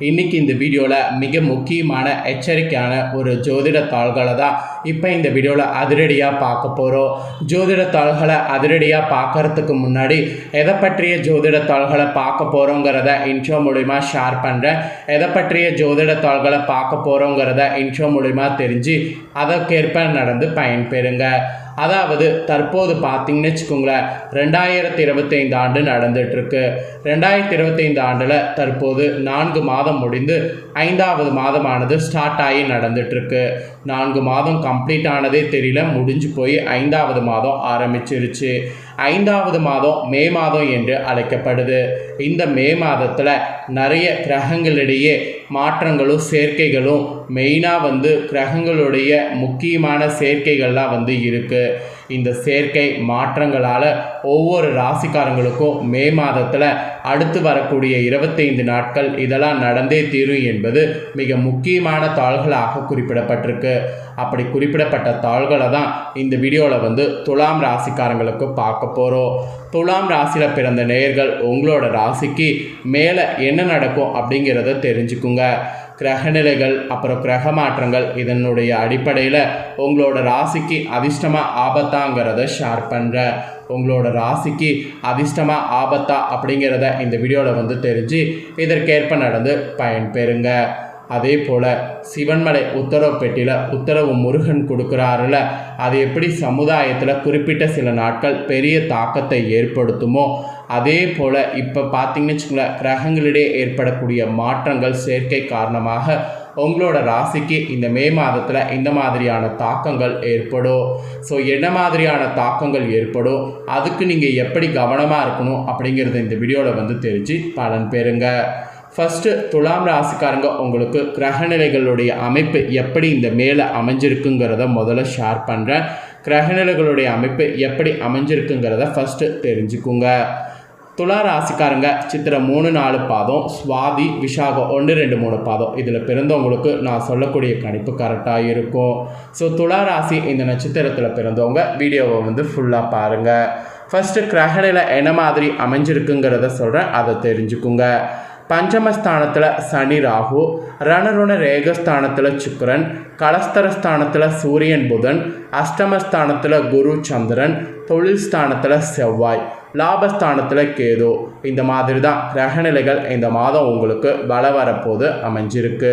இன்னைக்கு இந்த வீடியோவில் மிக முக்கியமான எச்சரிக்கையான ஒரு ஜோதிட தாள்களை தான் இப்போ இந்த வீடியோவில் அதிரடியாக பார்க்க போகிறோம் ஜோதிட தாள்களை அதிரடியாக பார்க்கறதுக்கு முன்னாடி எதை பற்றிய ஜோதிட தாள்களை பார்க்க போகிறோங்கிறத இன்ட்ரோ மூலிமா ஷேர் பண்ணுறேன் எதை பற்றிய ஜோதிட தாள்களை பார்க்க போகிறோங்கிறத இன்ட்ரோ மூலிமா தெரிஞ்சு அதற்கேற்ப நடந்து பயன்பெறுங்க. அதாவது தற்போது பார்த்தீங்கன்னு வச்சுக்கோங்களேன் ரெண்டாயிரத்தி இருபத்தைந்து ஆண்டு நடந்துகிட்ருக்கு ரெண்டாயிரத்தி இருபத்தைந்து ஆண்டில் தற்போது நான்கு மாதம் முடிந்து ஐந்தாவது மாதமானது ஸ்டார்ட் ஆகி நடந்துகிட்ருக்கு நான்கு மாதம் கம்ப்ளீட் ஆனதே தெரியல முடிஞ்சு போய் ஐந்தாவது மாதம் ஆரம்பிச்சிருச்சு. ஐந்தாவது மாதம் மே மாதம் என்று அழைக்கப்படுது. இந்த மே மாதத்தில் நிறைய கிரகங்களிடையே மாற்றங்களும் சேர்க்கைகளும் மெயினாக வந்து கிரகங்களுடைய முக்கியமான சேர்க்கைகள்லாம் வந்து இருக்குது இந்த சேர்க்கை மாற்றங்களால் ஒவ்வொரு ராசிக்காரங்களுக்கும் மே மாதத்தில் அடுத்து வரக்கூடிய இருபத்தைந்து நாட்கள் இதெல்லாம் நடந்தே தீரும் என்பது மிக முக்கியமான தாள்களாக குறிப்பிடப்பட்டிருக்கு. அப்படி குறிப்பிடப்பட்ட தாள்களை தான் இந்த வீடியோவில் வந்து துலாம் ராசிக்காரங்களுக்கு பார்க்க போகிறோம் துலாம் ராசியில் பிறந்த நேயர்கள் உங்களோட ராசிக்கு மேலே என்ன நடக்கும் அப்படிங்கிறத தெரிஞ்சுக்குங்க. கிரகநிலைகள் அப்புறம் கிரக மாற்றங்கள் இதனுடைய அடிப்படையில் உங்களோட ராசிக்கு அதிர்ஷ்டமாக ஆபத்தாங்கிறத ஷேர் பண்ணுறேன் உங்களோட ராசிக்கு அதிர்ஷ்டமாக ஆபத்தா அப்படிங்கிறத இந்த வீடியோவில் வந்து தெரிஞ்சு இதற்கேற்ப நடந்து பயன்பெறுங்க. அதே போல் சிவன்மலை உத்தரவு பெட்டியில் உத்தரவு முருகன் கொடுக்குறாருல அது எப்படி சமுதாயத்தில் குறிப்பிட்ட சில நாட்கள் பெரிய தாக்கத்தை ஏற்படுத்துமோ அதே போல் இப்போ பார்த்தீங்கன்னு வச்சுக்கோங்களேன் கிரகங்களிடையே ஏற்படக்கூடிய மாற்றங்கள் சேர்க்கை காரணமாக உங்களோட ராசிக்கு இந்த மே மாதத்தில் இந்த மாதிரியான தாக்கங்கள் ஏற்படும். ஸோ என்ன மாதிரியான தாக்கங்கள் ஏற்படும் அதுக்கு நீங்கள் எப்படி கவனமாக இருக்கணும் அப்படிங்கிறத இந்த வீடியோவில் வந்து தெரிஞ்சு பலன் பெறுங்க. ஃபஸ்ட்டு துலாம் ராசிக்காரங்க உங்களுக்கு கிரகநிலைகளுடைய அமைப்பு எப்படி இந்த மேலே அமைஞ்சிருக்குங்கிறத முதல்ல ஷேர் பண்ணுறேன் கிரகநிலைகளுடைய அமைப்பு எப்படி அமைஞ்சிருக்குங்கிறத ஃபஸ்ட்டு தெரிஞ்சுக்குங்க. துலா ராசிக்காரங்க சித்திரை மூணு நாலு பாதம் சுவாதி விஷாகம் ஒன்று ரெண்டு மூணு பாதம். இதில் பிறந்தவங்களுக்கு நான் சொல்லக்கூடிய கணிப்பு கரெக்டாக இருக்கும். ஸோ துலா ராசி இந்த நட்சத்திரத்தில் பிறந்தவங்க வீடியோவை வந்து ஃபுல்லாக பாருங்கள் ஃபஸ்ட்டு கிரகநிலை என்ன மாதிரி அமைஞ்சிருக்குங்கிறத சொல்கிறேன் அதை தெரிஞ்சுக்குங்க. பஞ்சமஸ்தானத்தில் சனி ராகு ரணருண ரேகஸ்தானத்தில் சுக்கரன் கலஸ்தரஸ்தானத்தில் சூரியன் புதன் அஷ்டமஸ்தானத்தில் குரு சந்திரன் தொழில் ஸ்தானத்தில் செவ்வாய் லாபஸ்தானத்தில் கேது இந்த மாதிரி தான் கிரகநிலைகள் இந்த மாதம் உங்களுக்கு பல வரப்போது அமைஞ்சிருக்கு.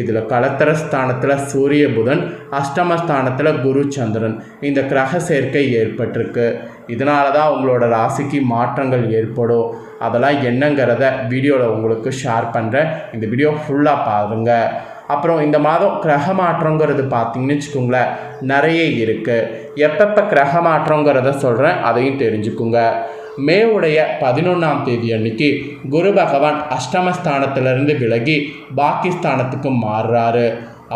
இதில் கலத்தர ஸ்தானத்தில் சூரிய புதன் அஷ்டமஸ்தானத்தில் குரு சந்திரன் இந்த கிரக சேர்க்கை ஏற்பட்டிருக்கு. இதனால தான் உங்களோட ராசிக்கு மாற்றங்கள் ஏற்படும். அதெல்லாம் என்னங்கிறத வீடியோவில் உங்களுக்கு ஷேர் பண்ணுறேன் இந்த வீடியோ ஃபுல்லாக பாருங்கள் அப்புறம் இந்த மாதம் கிரக மாற்றங்கிறது பார்த்தீங்கன்னு வச்சுக்கோங்களேன் நிறைய இருக்குது எப்பப்போ கிரக மாற்றங்கிறத சொல்கிறேன் அதையும் தெரிஞ்சுக்குங்க. மேவுடைய பதினொன்றாம் தேதி அன்னைக்கு குரு பகவான் அஷ்டமஸ்தானத்திலிருந்து விலகி பாகிஸ்தானத்துக்கு மாறுறாரு.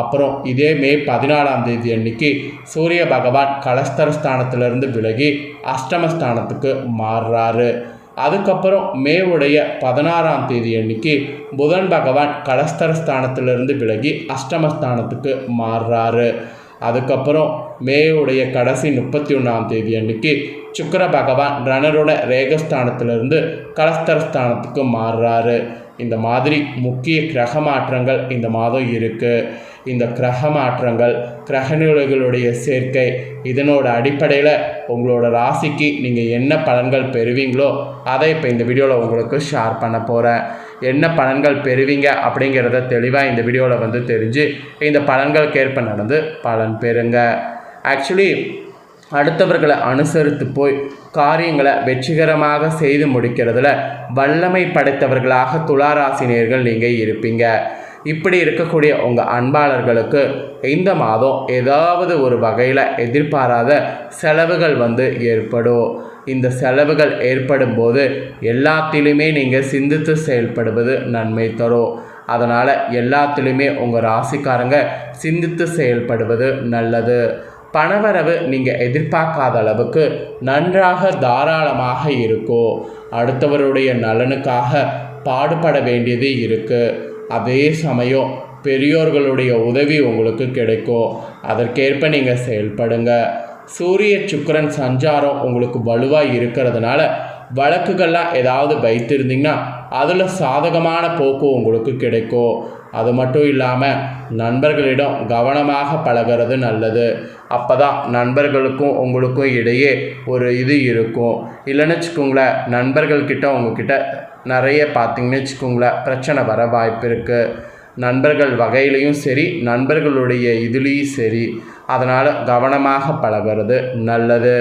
அப்புறம் இதே மே பதினாலாம் தேதி அன்னைக்கு சூரிய பகவான் கலஸ்தரஸ்தானத்திலிருந்து விலகி அஷ்டமஸ்தானத்துக்கு மாறுறாரு. அதுக்கப்புறம் மேவுடைய பதினாறாம் தேதி அன்னைக்கு புதன் பகவான் கடஸ்தரஸ்தானத்திலிருந்து விலகி அஷ்டமஸ்தானத்துக்கு மாறுறாரு. அதுக்கப்புறம் மேவுடைய கடைசி முப்பத்தி ஒன்றாம் தேதி அன்னைக்கு சுக்கர பகவான் ரணரோட ரேகஸ்தானத்திலிருந்து கலஸ்தரஸ்தானத்துக்கு மாறுறாரு. இந்த மாதிரி முக்கிய கிரக மாற்றங்கள் இந்த மாதம் இருக்குது இந்த கிரக மாற்றங்கள் கிரகநிலைகளுடைய சேர்க்கை இதனோட அடிப்படையில் உங்களோட ராசிக்கு நீங்கள் என்ன பலன்கள் பெறுவீங்களோ அதை இப்போ இந்த வீடியோவில் உங்களுக்கு ஷேர் பண்ண போகிறேன் என்ன பலன்கள் பெறுவீங்க அப்படிங்கிறத தெளிவாக இந்த வீடியோவில் வந்து தெரிஞ்சு இந்த பலன்களுக்கேற்ப நடந்து பலன் பெறுங்க. ஆக்சுவலி அடுத்தவர்களை அனுசரித்து போய் காரியங்களை வெற்றிகரமாக செய்து முடிக்கிறதுல வல்லமை படைத்தவர்களாக துளாராசினியர்கள் நீங்கள் இருப்பீங்க. இப்படி இருக்கக்கூடிய உங்கள் அன்பாளர்களுக்கு இந்த மாதம் ஏதாவது ஒரு வகையில் எதிர்பாராத செலவுகள் வந்து ஏற்படும். இந்த செலவுகள் ஏற்படும் போது எல்லாத்திலுமே நீங்கள் சிந்தித்து செயல்படுவது நன்மை தரும். அதனால் எல்லாத்திலுமே உங்கள் ராசிக்காரங்க சிந்தித்து செயல்படுவது நல்லது. பணவரவு நீங்கள் எதிர்பார்க்காத அளவுக்கு நன்றாக தாராளமாக இருக்கும் அடுத்தவருடைய நலனுக்காக பாடுபட வேண்டியது இருக்குது அதே சமயம் பெரியோர்களுடைய உதவி உங்களுக்கு கிடைக்கும். அதற்கேற்ப நீங்கள் செயல்படுங்க. சூரிய சுக்கரன் சஞ்சாரம் உங்களுக்கு வலுவாக இருக்கிறதுனால வழக்குகள்லாம் ஏதாவது வைத்திருந்தீங்கன்னா அதில் சாதகமான போக்கு உங்களுக்கு கிடைக்கும். அது மட்டும் இல்லாமல் நண்பர்களிடம் கவனமாக பழகிறது நல்லது. அப்போ தான் நண்பர்களுக்கும் உங்களுக்கும் இடையே ஒரு இது இருக்கும். இல்லைன்னு வச்சுக்கோங்களேன் நண்பர்கள்கிட்ட உங்ககிட்ட நிறைய பார்த்திங்கன்னு வச்சுக்கோங்களேன் பிரச்சனை வர வாய்ப்பு இருக்குது நண்பர்கள் வகையிலையும் சரி நண்பர்களுடைய இதுலேயும் சரி. அதனால் கவனமாக பழகிறது நல்லது.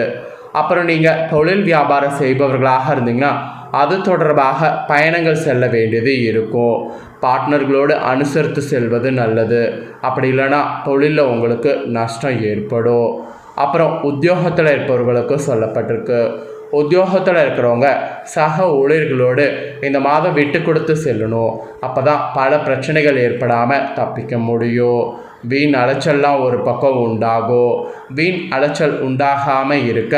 அப்புறம் நீங்கள் தொழில் வியாபாரம் செய்பவர்களாக இருந்தீங்கன்னா அது தொடர்பாக பயணங்கள் செல்ல வேண்டியது இருக்கும் பார்ட்னர்களோடு அனுசரித்து செல்வது நல்லது. அப்படி இல்லைன்னா தொழிலில் உங்களுக்கு நஷ்டம் ஏற்படும் அப்புறம் உத்தியோகத்தில் இருப்பவர்களுக்கு சொல்லப்பட்டிருக்கு. உத்தியோகத்தில் இருக்கிறவங்க சக ஊழியர்களோடு இந்த மாதம் விட்டு கொடுத்து செல்லணும். அப்போ தான் பல பிரச்சனைகள் ஏற்படாமல் தப்பிக்க முடியும். வீண் அலைச்சல்லாம் ஒரு பக்கம் உண்டாகும் வீண் அலைச்சல் உண்டாகாமல் இருக்க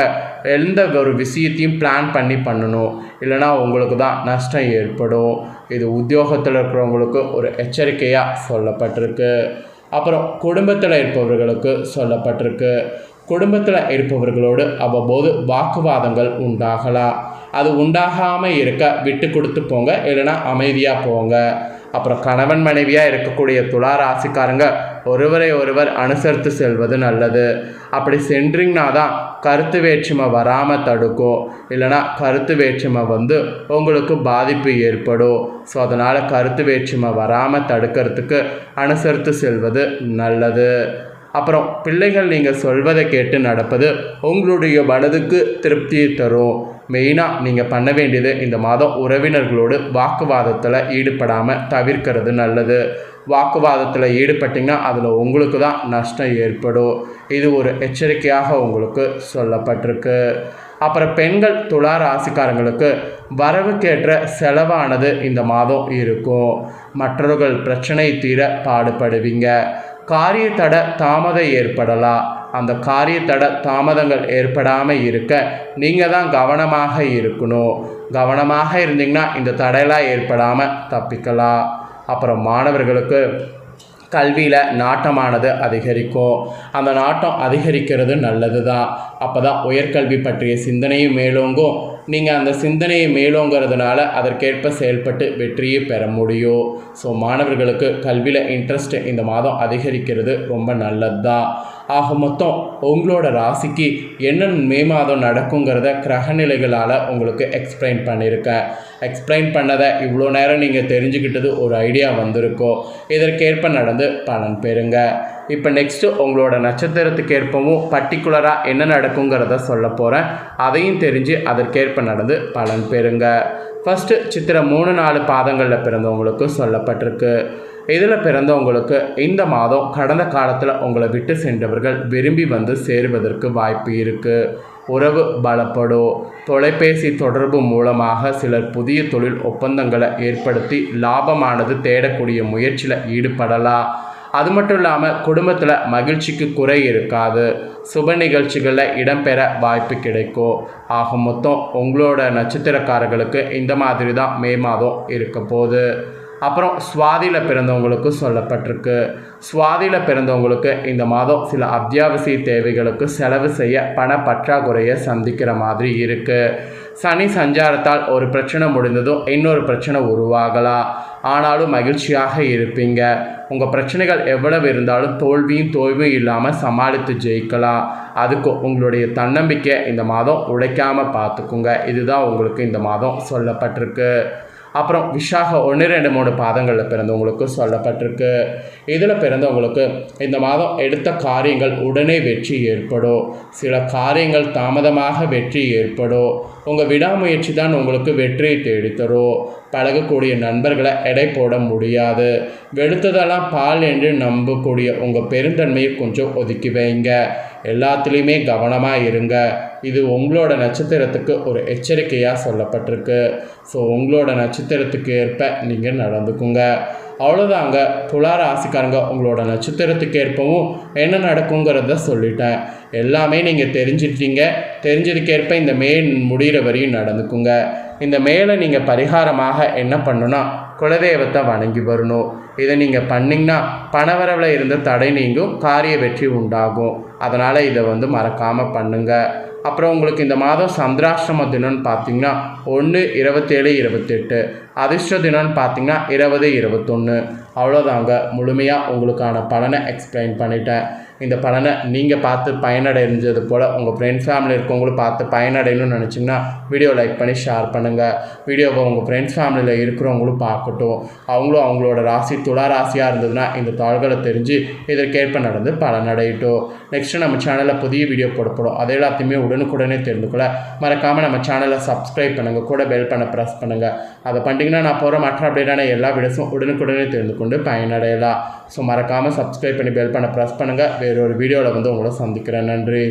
எந்த ஒரு விஷயத்தையும் பிளான் பண்ணி பண்ணணும். இல்லைனா உங்களுக்கு தான் நஷ்டம் ஏற்படும். இது உத்தியோகத்தில் இருக்கிறவங்களுக்கு ஒரு எச்சரிக்கையாக சொல்லப்பட்டிருக்கு. அப்புறம் குடும்பத்தில் இருப்பவர்களுக்கு சொல்லப்பட்டிருக்கு. குடும்பத்தில் இருப்பவர்களோடு அவ்வப்போது வாக்குவாதங்கள் உண்டாகலாம் அது உண்டாகாமல் இருக்க விட்டு கொடுத்து போங்க. இல்லைன்னா அமைதியாக போங்க. அப்புறம் கணவன் மனைவியாக இருக்கக்கூடிய துலா ராசிக்காரங்க ஒருவரை ஒருவர் அனுசரித்து செல்வது நல்லது. அப்படி சென்றீங்கன்னா தான் கருத்து வேற்றுமை வராமல் தடுக்கும் இல்லைனா கருத்து வேற்றுமை வந்து உங்களுக்கு பாதிப்பு ஏற்படும். ஸோ அதனால் கருத்து வேற்றுமை வராமல் தடுக்கிறதுக்கு அனுசரித்து செல்வது நல்லது. அப்புறம் பிள்ளைகள் நீங்கள் சொல்வதை கேட்டு நடப்பது உங்களுடைய மனதுக்கு திருப்தியை தரும். மெயினாக நீங்கள் பண்ண வேண்டியது இந்த மாதம் உறவினர்களோடு வாக்குவாதத்தில் ஈடுபடாமல் தவிர்க்கிறது நல்லது. வாக்குவாதத்தில் ஈடுபட்டிங்கன்னா அதில் உங்களுக்கு தான் நஷ்டம் ஏற்படும். இது ஒரு எச்சரிக்கையாக உங்களுக்கு சொல்லப்பட்டிருக்கு. அப்புறம் பெண்கள் துலா ராசிக்காரங்களுக்கு வரவுக்கேற்ற செலவானது இந்த மாதம் இருக்கும். மற்றவர்கள் பிரச்சனை தீர பாடுபடுவீங்க. காரிய தட தாமதம் ஏற்படலாம். அந்த காரிய தட தாமதங்கள் ஏற்படாமல் இருக்க நீங்கள் தான் கவனமாக இருக்கணும். கவனமாக இருந்தீங்கன்னா இந்த தடையெல்லாம் ஏற்படாமல் தப்பிக்கலாம். அப்புறம் மாணவர்களுக்கு கல்வியில் நாட்டமானது அதிகரிக்கும். அந்த நாட்டம் அதிகரிக்கிறது நல்லது தான் அப்போ தான் உயர்கல்வி பற்றிய சிந்தனையும் மேலோங்கும். நீங்கள் அந்த சிந்தனையை மேலோங்கிறதுனால அதற்கேற்ப செயல்பட்டு வெற்றியை பெற முடியும். ஸோ மாணவர்களுக்கு கல்வியில் இன்ட்ரெஸ்ட் இந்த மாதம் அதிகரிக்கிறது. ரொம்ப நல்லது தான் ஆக மொத்தம் உங்களோட ராசிக்கு என்ன மே மாதம் நடக்குங்கிறத கிரகநிலைகளால் உங்களுக்கு எக்ஸ்பிளைன் பண்ணியிருக்கேன். எக்ஸ்பிளைன் பண்ணதை இவ்வளோ நேரம் நீங்கள் தெரிஞ்சுக்கிட்டது ஒரு ஐடியா வந்திருக்கோ இதற்கேற்ப நடந்து பலன் பெறுங்க. இப்போ நெக்ஸ்ட்டு உங்களோட நட்சத்திரத்துக்கு ஏற்பவும் பர்டிகுலராக என்ன நடக்குங்கிறத சொல்ல போகிறேன் அதையும் தெரிஞ்சு அதற்கேற்ப நடந்து பலன் பெறுங்க. ஃபஸ்ட்டு சித்திரை மூணு நாலு பாதங்களில் பிறந்தவங்களுக்கு சொல்லப்பட்டிருக்கு. இதில் பிறந்தவங்களுக்கு இந்த மாதம் கடந்த காலத்தில் உங்களை விட்டு சென்றவர்கள் விரும்பி வந்து சேருவதற்கு வாய்ப்பு இருக்குது உறவு பலப்படும். தொலைபேசி தொடர்பு மூலமாக சிலர் புதிய தொழில் ஒப்பந்தங்களை ஏற்படுத்தி லாபமானது தேடக்கூடிய முயற்சியில் ஈடுபடலாம். அது மட்டும் இல்லாமல் குடும்பத்தில் மகிழ்ச்சிக்கு குறை இருக்காது. சுப நிகழ்ச்சிகளில் இடம்பெற வாய்ப்பு கிடைக்கும். ஆக மொத்தம் உங்களோட நட்சத்திரக்காரர்களுக்கு இந்த மாதிரி தான் மே மாதம் இருக்க போகுது. அப்புறம் சுவாதியில் பிறந்தவங்களுக்கு சொல்லப்பட்டிருக்கு. சுவாதியில் பிறந்தவங்களுக்கு இந்த மாதம் சில அத்தியாவசிய தேவைகளுக்கு செலவு செய்ய பண பற்றாக்குறையை சந்திக்கிற மாதிரி இருக்குது சனி சஞ்சாரத்தால் ஒரு பிரச்சனை முடிந்ததும் இன்னொரு பிரச்சனை உருவாகலாம். ஆனாலும் மகிழ்ச்சியாக இருப்பீங்க. உங்கள் பிரச்சனைகள் எவ்வளவு இருந்தாலும் தோல்வியும் தோல்வியும் இல்லாமல் சமாளித்து ஜெயிக்கலாம். அதுக்கு உங்களுடைய தன்னம்பிக்கை இந்த மாதம் உடைக்காமல் பார்த்துக்குங்க. இதுதான் உங்களுக்கு இந்த மாதம் சொல்லப்பட்டிருக்கு. அப்புறம் விஷாக ஒன்று ரெண்டு மூணு பாதங்களில் பிறந்தவங்களுக்கு சொல்லப்பட்டிருக்கு. இதில் பிறந்தவங்களுக்கு இந்த மாதம் எடுத்த காரியங்கள் உடனே வெற்றி ஏற்படும். சில காரியங்கள் தாமதமாக வெற்றி ஏற்படும். உங்கள் விடாமுயற்சி தான் உங்களுக்கு வெற்றியை தேடித்தரும் பழகக்கூடிய நண்பர்களை எடை போட முடியாது. வெளுத்ததெல்லாம் பால் என்று நம்பக்கூடிய உங்கள் பெருந்தன்மையை கொஞ்சம் ஒதுக்கி வைங்க. எல்லாத்துலேயுமே கவனமாக இருங்க. இது உங்களோட நட்சத்திரத்துக்கு ஒரு எச்சரிக்கையாக சொல்லப்பட்டிருக்கு. ஸோ உங்களோட நட்சத்திரத்துக்கு ஏற்ப நீங்கள் நடந்துக்குங்க. அவ்வளோதாங்க துளார ராசிக்காரங்க உங்களோட நட்சத்திரத்துக்கு ஏற்பவும் என்ன நடக்குங்கிறத சொல்லிட்டேன். எல்லாமே நீங்கள் தெரிஞ்சிட்டீங்க. தெரிஞ்சதுக்கேற்ப இந்த மே முடிகிற வரையும் நடந்துக்குங்க. இந்த மேலே நீங்கள் பரிகாரமாக என்ன பண்ணணும்னா குலதெய்வத்தை வணங்கி வரணும். இதை நீங்கள் பண்ணிங்கன்னா பணவரவில் இருந்த தடை நீங்கும் காரிய வெற்றி உண்டாகும். அதனால் இதை வந்து மறக்காமல் பண்ணுங்கள் அப்புறம் உங்களுக்கு இந்த மாதம் சந்திராஷ்டம தினம்னு பார்த்தீங்கன்னா ஒன்று இருபத்தேழு இருபத்தெட்டு. அதிர்ஷ்ட தினம்னு பார்த்தீங்கன்னா இருபது இருபத்தொன்று அவ்வளோதாங்க. முழுமையாக உங்களுக்கான பலனை எக்ஸ்பிளைன் பண்ணிட்டேன். இந்த பலனை நீங்கள் பார்த்து பயனடைஞ்சது போல் உங்கள் ஃப்ரெண்ட் ஃபேமிலி இருக்கவங்களும் பார்த்து பயனடையணும்னு நினச்சிங்கன்னா வீடியோ லைக் பண்ணி ஷேர் பண்ணுங்கள் வீடியோவை உங்கள் ஃப்ரெண்ட்ஸ் ஃபேமிலியில் இருக்கிறவங்களும் பார்க்கட்டும். அவங்களும் அவங்களோட ராசி துளா ராசியாக இருந்ததுன்னா இந்த தாள்களை தெரிஞ்சு இதற்கேற்ப நடந்து பலனடையட்டும். நெக்ஸ்ட்டு நம்ம சேனலில் புதிய வீடியோ போடப்படும் அதை எல்லாத்தையுமே உடனுக்குடனே தெரிந்துக்கொள்ள மறக்காமல் நம்ம சேனலை சப்ஸ்கிரைப் பண்ணுங்கள் கூட பெல் பண்ண ப்ரெஸ் பண்ணுங்கள் அதை பண்ணிட்டீங்கன்னா நான் போகிற மற்ற அப்டேட்டான எல்லா வீடியோஸும் உடனுக்குடனே தெரிந்து கொண்டு பயனடையலாம். ஸோ மறக்காமல் சப்ஸ்கிரைப் பண்ணி பெல் பண்ண ப்ரெஸ் பண்ணுங்கள் வேறொரு வீடியோவில் வந்து உங்களை சந்திக்கிறேன். நன்றி.